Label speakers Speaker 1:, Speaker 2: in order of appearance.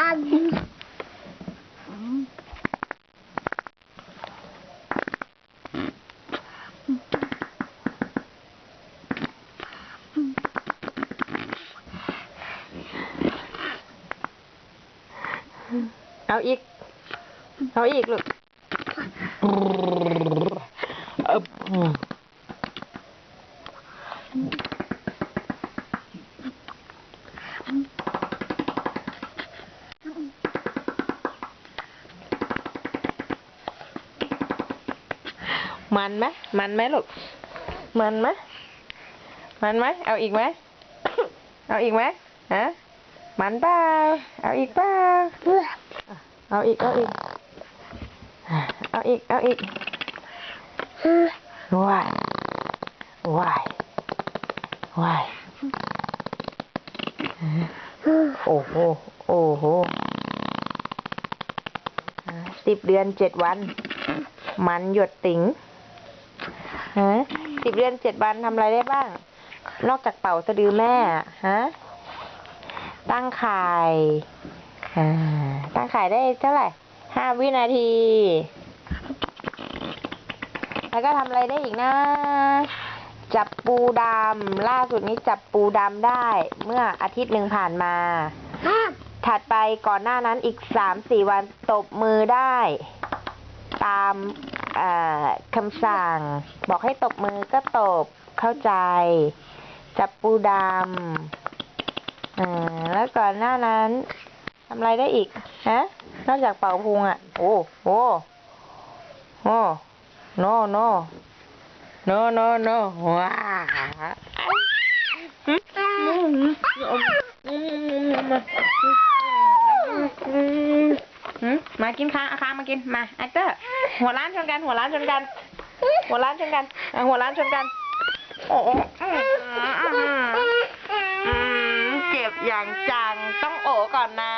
Speaker 1: เอาอีก เอาอีกลูกเอบ มันไหมมันไหมลูก มันไหมมันไหมเอาอีกไหมเอาอีกไหมฮะมันเปล่าเอาอีกเปล่าเอาอีก เอาอีก เอาอีก เอาอีกว้ายว้ายว้ายโอ้โห โอ้โหสิบเดือนเจ็ดวัน มันหยดติ๋ง ฮะสิบเดือนเจ็ดวันทำอะไรได้บ้าง นอกจากเป่าสะดือแม่ฮะตั้งไข่ตั้งไข่ได้เท่าไหร่ห้าวินาที แล้วก็ทำอะไรได้อีกนะ จับปูดำล่าสุดนี้จับปูดำได้ เมื่ออาทิตย์หนึ่งผ่านมา ถัดไปก่อนหน้านั้นอีกสามสี่วันตบมือได้ ตาม คำสั่ง บอกให้ตบมือก็ตบเข้าใจ จับปูดำแล้วก่อนหน้านั้นทำอะไรได้อีกฮะนอกจากเป่าพุงอะ โอ้โอ้โอ้ no no no no no ว้า มากินค้างเอาค้างมากิน มาแอคเตอร์ หัวล้านชนกัน หัวล้านชนกัน หัวล้านชนกันเอาหัวล้านชนกัน โอ้โอ้อืมเจ็บอย่างจัง ต้องโอก่อนนะ